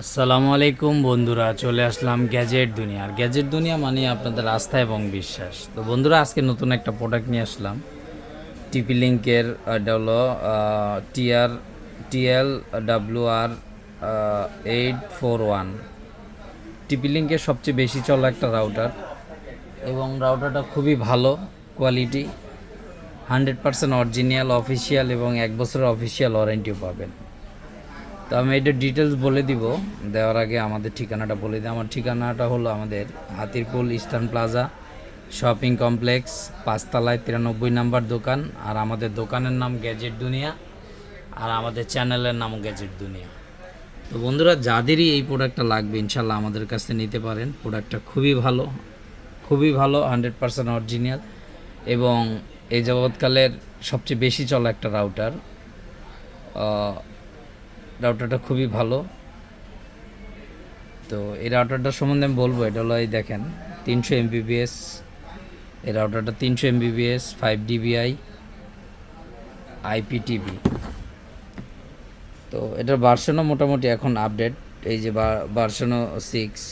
আসসালামু আলাইকুম বন্ধুরা, চলে আসলাম গ্যাজেট দুনিয়া। আর গ্যাজেট দুনিয়া মানে আপনাদের আস্থা এবং বিশ্বাস। তো বন্ধুরা, আজকে নতুন একটা প্রোডাক্ট নিয়ে আসলাম। টিপি লিঙ্কের এটা হলো TR TL W R eight four one TP লিঙ্কের সবচেয়ে বেশি চলা একটা রাউটার এবং রাউটারটা খুবই ভালো quality hundred percent original official এবং এক বছরের অফিসিয়াল ওয়ারেন্টিও পাবেন। তো আমি এটা ডিটেলস বলে দিব। দেওয়ার আগে আমাদের ঠিকানাটা বলে দিই। আমার ঠিকানাটা হলো আমাদের Hatirpul Eastern Plaza shopping complex, পাঁচতলায় তিরানব্বই নাম্বার দোকান। আর আমাদের দোকানের নাম গ্যাজেট দুনিয়া। আর আমাদের চ্যানেলের নাম গ্যাজেট দুনিয়া। তো বন্ধুরা, যাদেরই এই প্রোডাক্টটা লাগবে ইনশাল্লাহ আমাদের কাছে নিতে পারেন। প্রোডাক্টটা খুবই ভালো খুবই ভালো, হান্ড্রেড পার্সেন্ট অরিজিনাল। এবং এই জগৎকালের সবচেয়ে বেশি চলা একটা রাউটার রাউটারটা খুবই ভালো। তো এই রাউটারটা সম্বন্ধে আমি বলব, এটা হলো এই দেখেন, তিনশো এমবিবিএস এই রাউটারটা তিনশো এমবিবিএস ফাইভ ডিবিআই আইপিটিভি তো এটার ভার্সনও মোটামুটি এখন আপডেট এই যে ভার্সনও সিক্স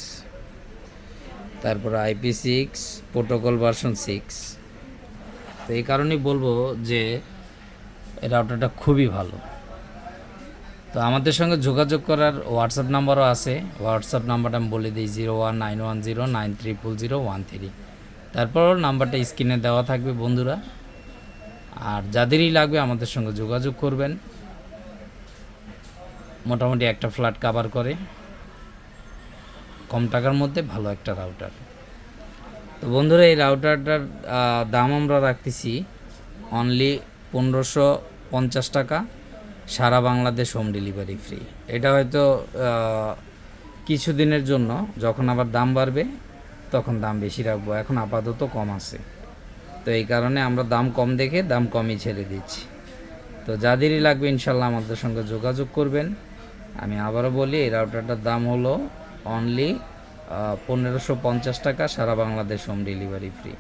তারপর IP six protocol version six তো এই কারণেই বলব যে এই রাউটারটা খুবই ভালো। তো আমাদের সঙ্গে যোগাযোগ করার হোয়াটসঅ্যাপ নাম্বারও আছে। হোয়াটসঅ্যাপ নাম্বারটা আমি বলে দিই, zero one nine one zero nine triple zero one three. তারপর নাম্বারটা স্ক্রিনে দেওয়া থাকবে বন্ধুরা। আর যাদেরই লাগবে আমাদের সঙ্গে যোগাযোগ করবেন। মোটামুটি একটা ফ্ল্যাট কাভার করে। কম টাকার মধ্যে ভালো একটা রাউটার তো বন্ধুরা, এই রাউটারটার দাম আমরা রাখতেছি অনলি পনেরোশো পঞ্চাশ টাকা। সারা বাংলাদেশ হোম ডেলিভারি ফ্রি। এটা হয়তো কিছুদিনের জন্য, যখন আবার দাম বাড়বে, তখন দাম বেশি রাখব। এখন আপাতত কম আছে। তো এই কারণে আমরা দাম কম দেখে দাম কমই ছেড়ে দিচ্ছি। তো যাদেরই লাগবে ইনশাল্লাহ আমাদের সঙ্গে যোগাযোগ করবেন। আমি আবারও বলি, এই রাউটারটার দাম হলো অনলি পনেরোশো পঞ্চাশ টাকা, সারা বাংলাদেশ হোম ডেলিভারি ফ্রি।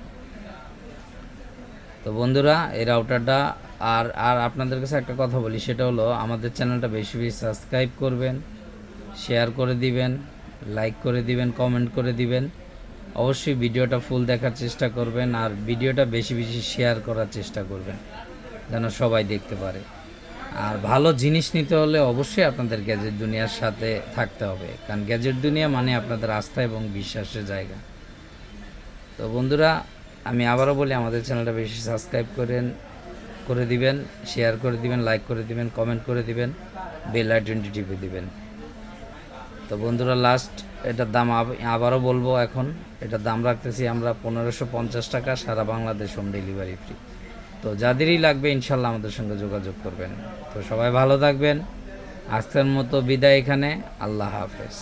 তো বন্ধুরা, এই রাউটারটা আর আর আপনাদের কাছে একটা কথা বলি, সেটা হলো আমাদের চ্যানেলটা বেশি বেশি সাবস্ক্রাইব করবেন শেয়ার করে দিবেন লাইক করে দিবেন কমেন্ট করে দিবেন। অবশ্যই ভিডিওটা ফুল দেখার চেষ্টা করবেন আর ভিডিওটা বেশি বেশি শেয়ার করার চেষ্টা করবেন, যেন সবাই দেখতে পারে। আর ভালো জিনিস নিতে হলে অবশ্যই আপনাদের গ্যাজেট দুনিয়ার সাথে থাকতে হবে, কারণ গ্যাজেট দুনিয়া মানে আপনাদের আস্থা এবং বিশ্বাসের জায়গা। তো বন্ধুরা, আমি আবারও বলি, আমাদের চ্যানেলটা বেশি সাবস্ক্রাইব করেন করে দিবেন শেয়ার করে দিবেন লাইক করে দিবেন কমেন্ট করে দিবেন বেল আইডেন্টি টিপে দিবেন। তো বন্ধুরা লাস্ট এটার দাম আবারও বলব এখন, এটার দাম রাখতেছি আমরা পনেরোশো পঞ্চাশ টাকা, সারা বাংলাদেশ হোম ডেলিভারি ফ্রি তো যাদেরই লাগবে ইনশাল্লাহ আমাদের সঙ্গে যোগাযোগ করবেন। তো সবাই ভালো থাকবেন, আজকের মতো বিদায় এখানে, আল্লাহ হাফেজ।